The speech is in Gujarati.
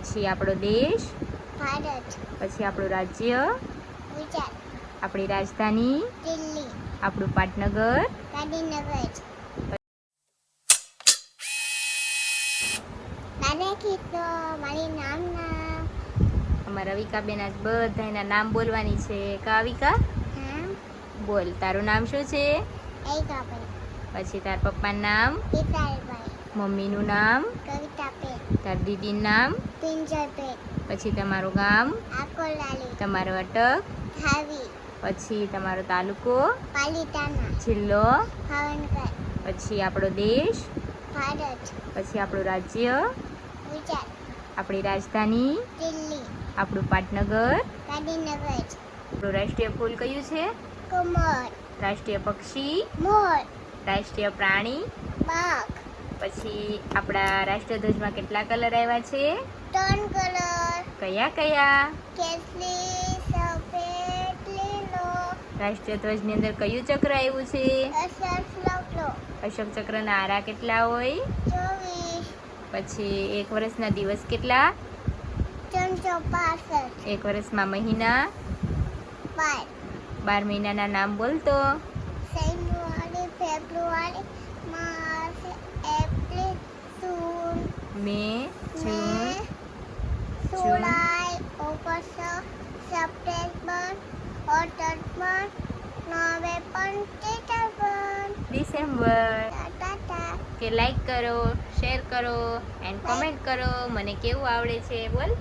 પછી આપણો દેશ ભારત પછી આપણું રાજ્ય ગુજરાત આપણી રાજધાની દિલ્હી આપણું પાટનગર. ગાંધીનગર. અમારા રવિકાબેન આજ બધાના નામ બોલવાની છે. કાવિકા બોલ તારું નામ શું છે? પછી તાર પપ્પાનું નામ? વિશાલભાઈ મમ્મીનું નામ? તાર દીદીનું નામ? પછી તમારું ગામ? તમારો અટક પછી તમારો તાલુકો? જિલ્લો? પછી આપણો દેશ? પછી આપણું રાજ્ય? આપણી રાજધાની? આપણું પાટનગર? આપણું રાષ્ટ્રીય ફૂલ કયું છે? કમળ રાષ્ટ્રીય પક્ષી? રાષ્ટ્રીય પ્રાણી? બાગ પછી આપણા રાષ્ટ્રધ્વજમાં કેટલા કલર આવ્યા છે? ત્રણ કલર. કયા કયા? કેસરી સફેદ લીલો. રાષ્ટ્રીય ધ્વજની અંદર કયું ચક્ર આવ્યું છે? અશોક ચક્ર. અશોક ચક્રના આરા કેટલા હોય? પછી એક વર્ષના દિવસ કેટલા? એક વર્ષમાં મહિના? બાર. બાર મહિનાના નામ બોલતો. મે જૂન જુલાઈ August September October November December. December કે લાઈક કરો શેર કરો એન્ડ કોમેન્ટ કરો. મને કેવું આવડે છે બોલ.